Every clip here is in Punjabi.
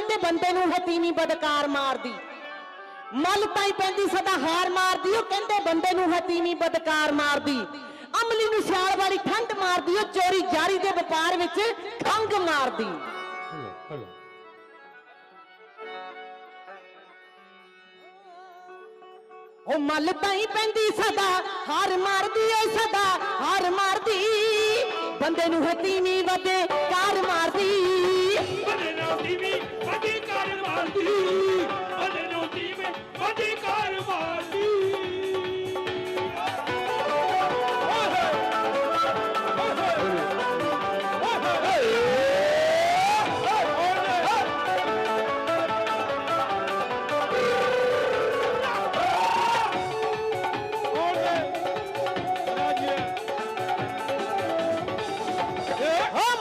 ਕਹਿੰਦੇ ਬੰਦੇ ਨੂੰ ਹਤੀਮੀ ਬਦਕਾਰ ਮਾਰਦੀ। ਮਲ ਤਾਈ ਪੈਂਦੀ ਸਦਾ ਹਾਰ ਮਾਰਦੀ, ਉਹ ਕਹਿੰਦੇ ਬੰਦੇ ਨੂੰ ਹਤੀਮੀ ਬਦਕਾਰ ਮਾਰਦੀ। ਅਮਲੀ ਨੂੰ ਸਿਆਲ ਵਾਲੀ ਠੰਡ ਮਾਰਦੀ, ਉਹ ਚੋਰੀ ਜਾਰੀ ਦੇ ਵਪਾਰ ਵਿੱਚ ਖੰਗ ਮਾਰਦੀ। ਹਲੋ ਹਲੋ ਉਹ ਮਲ ਤਾਈ ਪੈਂਦੀ ਸਦਾ ਹਾਰ ਮਾਰਦੀ ਏ ਸਦਾ ਹਾਰ ਮਾਰਦੀ। ਬੰਦੇ ਨੂੰ ਹਤੀਮੀ ਵਦੇ ਕਾਰ ਮਾਰਦੀ। ਬੰਦੇ ਨੂੰ ਟੀਵੀ ਵੱਡੀ ਕਾਰ ਮਾਰਦੀ ਬੰਦੇ ਨੂੰ ਟੀਵੀ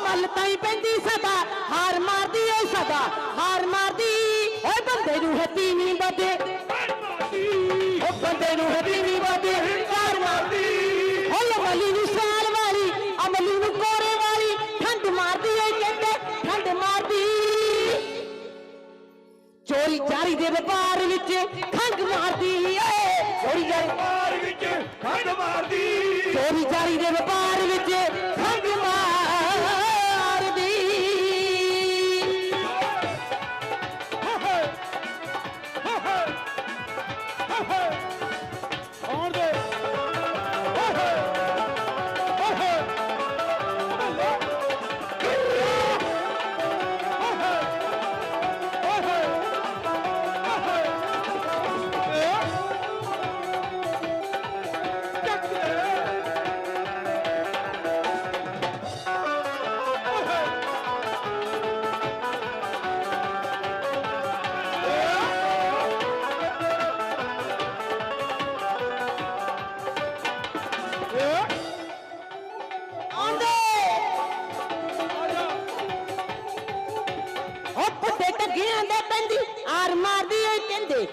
ਮਲ ਤਾਈ ਪੈਂਦੀ ਸਦਾ, ਹਾਰ ਮਾਰਦੀ ਏ ਸਦਾ, ਹਾਰ ਮਾਰਦੀ। ਬੰਦੇ ਨੂੰ ਵਦੇ ਕਾਰ ਮਾਰਦੀ ਓ ਬੰਦੇ ਨੂੰ ਹਤੀਮੀ ਵਦੇ ਕਾਰ ਮਾਰਦੀ ਓ ਅਮਲੀ ਨੂੰ ਸਾਲ ਵਾਲੀ ਅਮਲੀ ਨੂੰ ਕੋਰੇ ਵਾਲੀ। ਠੰਡ ਮਾਰਦੀ ਏ ਕਹਿੰਦੇ ਠੰਡ ਮਾਰਦੀ। ਚੋਰੀ ਚਾਰੀ ਦੇ ਵਪਾਰ ਵਿੱਚ ਖੰਗ ਮਾਰਦੀ ਏ। ਚੋਰੀ ਜਾਰੀ ਕਾਰ ਵਿੱਚ ਖੰਡ ਮਾਰਦੀ। ਚੋਰੀ ਚਾਰੀ ਦੇ ਵਪਾਰ ਵਿੱਚ ਟੱਗਿਆਂ ਦੇ ਪੈਂਦੀ ਆਰ ਮਾਰਦੀ ਏ ਕਹਿੰਦੇ।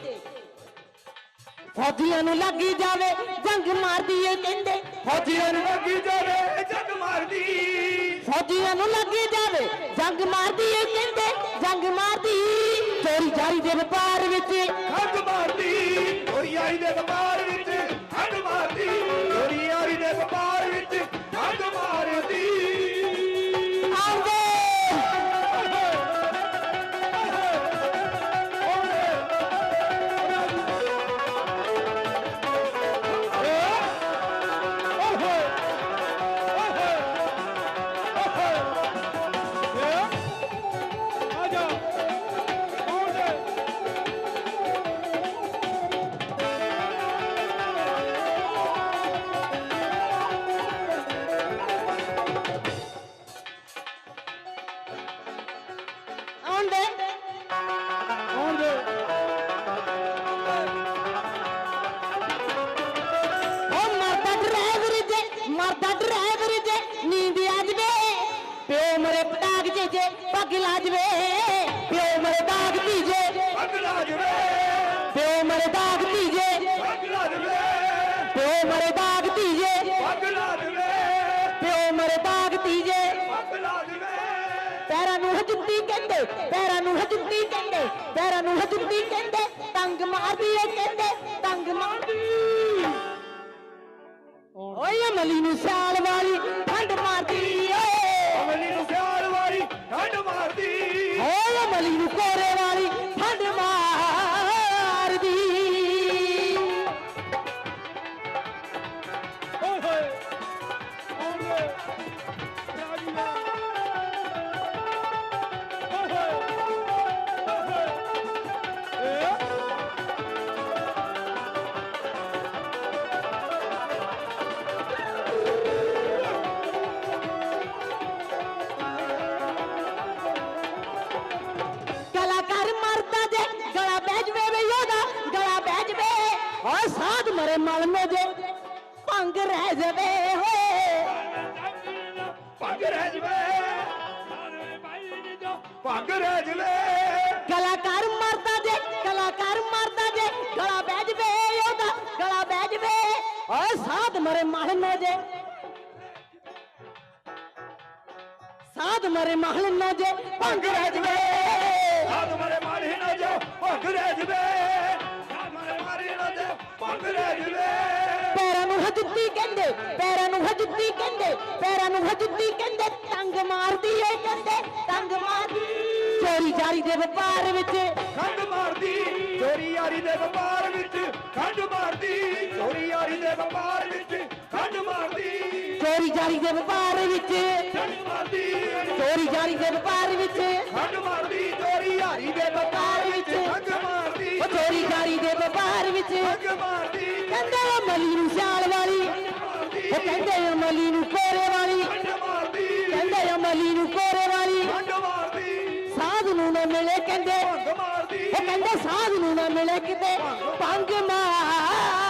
ਫੌਜੀਆਂ ਨੂੰ ਲੱਗੀ ਜਾਵੇ ਜੰਗ ਮਾਰਦੀ ਏ ਕਹਿੰਦੇ। ਫੌਜੀਆਂ ਨੂੰ ਲੱਗੀ ਜਾਵੇ ਜੱਗ ਮਾਰਦੀ। ਫੌਜੀਆਂ ਨੂੰ ਲੱਗੀ ਜਾਵੇ ਜੰਗ ਮਾਰਦੀ ਏ ਕਹਿੰਦੇ ਜੰਗ ਮਾਰਦੀ। ਚੋਰੀ ਜਾਰੀ ਦੇ ਵਪਾਰ ਵਿੱਚ। ਖੰਡ ਮਾਰਦੀ ਚੋਰੀ ਆਈ ਦੇ ਵਪਾਰ ਵਿੱਚ। ਜੇ ਜਵੇ, ਪਿਓ ਮਰੇ ਧੀਜੇ ਅਗਲਾ ਜਵੇ ਪਿਓ ਮਰੇ ਧੀਜੇ ਅਗਲਾ ਜਵੇ ਪਿਓ ਮਰੇ ਧੀਜੇ ਅਗਲਾ ਜਵੇ ਪਿਓ ਮਰੇ ਧੀਜੇ ਅਗਲਾ ਜਵੇ ਪੈਰਾਂ ਨੂੰ ਹਜੁੱਤੀ ਕਹਿੰਦੇ, ਪੈਰਾਂ ਨੂੰ ਹਜੁੱਤੀ ਕਹਿੰਦੇ, ਪੈਰਾਂ ਨੂੰ ਹਜੁੱਤੀ ਕਹਿੰਦੇ, ਤੰਗ ਮਾਰਦੀ ਏ ਕਹਿੰਦੇ, ਤੰਗ ਮਾਰਦੀ। ਓਏ ਅਮਲੀ ਨੂੰ ਸਾਲ ਵਾਲੀ ਭੰਗ ਰਹਿ ਜਵੇ ਹੋਏ ਭੰਗ ਰਹਿ ਜਵੇ। ਭੰਗ ਰਹਿ ਜਵੇ। ਕਲਾਕਾਰ ਮਰਦਾ ਜੇ ਕਲਾਕਾਰ ਮਰਦਾ ਜੇ ਗਲਾ ਬਹਿ ਜਵੇ ਉਹਦਾ ਗਲਾ ਬਹਿ ਜਵੇ। ਓਏ ਸਾਧ ਮਰੇ ਮਹਲ ਜੇ। ਸਾਧ ਮਰੇ ਮਹਲ ਨਾ ਜੇ। ਭੰਗ ਰਹਿ ਜਵੇ। ਸਾਧ ਮਰੇ ਮਹਲ ਨਾ ਜੇ ਭੰਗ ਰਹਿ ਜਵੇ। ਸਾਧ ਮਰੇ ਮਹਲ ਨਾ ਜੇ ਭੰਗ ਰਹਿ ਜਵੇ। ਕਹਿੰਦੇ ਪੈਰਾਂ ਨੂੰ ਹਜੁੱਤੀ ਕਹਿੰਦੇ ਪੈਰਾਂ ਨੂੰ ਹਜੁੱਤੀ ਕਹਿੰਦੇ ਟੰਗ ਮਾਰਦੀ ਏ ਕਹਿੰਦੇ ਟੰਗ ਮਾਰਦੀ। ਚੋਰੀ ਜਾਰੀ ਦੇ ਵਪਾਰ ਵਿੱਚ। ਖੰਡ ਮਾਰਦੀ ਚੋਰੀ ਯਾਰੀ ਦੇ ਵਪਾਰ ਵਿੱਚ। ਖੰਡ ਮਾਰਦੀ ਚੋਰੀ ਯਾਰੀ ਦੇ ਵਪਾਰ ਵਿੱਚ। ਖੰਡ ਮਾਰਦੀ। ਚੋਰੀ ਜਾਰੀ ਦੇ ਵਪਾਰ ਵਿੱਚ। ਖੰਡ ਮਾਰਦੀ। ਚੋਰੀ ਜਾਰੀ ਦੇ ਵਪਾਰ ਵਿੱਚ। ਖੰਡ ਮਾਰਦੀ ਚੋਰੀ ਯਾਰੀ ਦੇ ਵਪਾਰ ਵਿੱਚ। ਖੰਡ ਮਾਰਦੀ। ਉਹ ਚੋਰੀ ਜਾਰੀ ਦੇ ਵਪਾਰ ਵਿੱਚ। ਖੰਡ ਮਾਰਦੀ। ਕਹਿੰਦੇ ਮਲੀ ਨੂੰ ਛਾਲ ਵਾਲੀ। ਉਹ ਕਹਿੰਦੇ ਅਮਲੀ ਨੂੰ ਕੋਰੇ ਵਾਲੀ। ਖੰਡ ਮਾਰਦੀ ਕਹਿੰਦੇ ਅਮਲੀ ਨੂੰ ਕੋਰੇ ਵਾਲੀ। ਸਾਧ ਨੂੰ ਨਾ ਮਿਲੇ ਕਹਿੰਦੇ। ਭੰਗ ਉਹ ਕਹਿੰਦੇ ਸਾਧ ਨੂੰ ਨਾ ਮਿਲੇ ਕਿਤੇ। ਭੰਗ ਮਾਰ।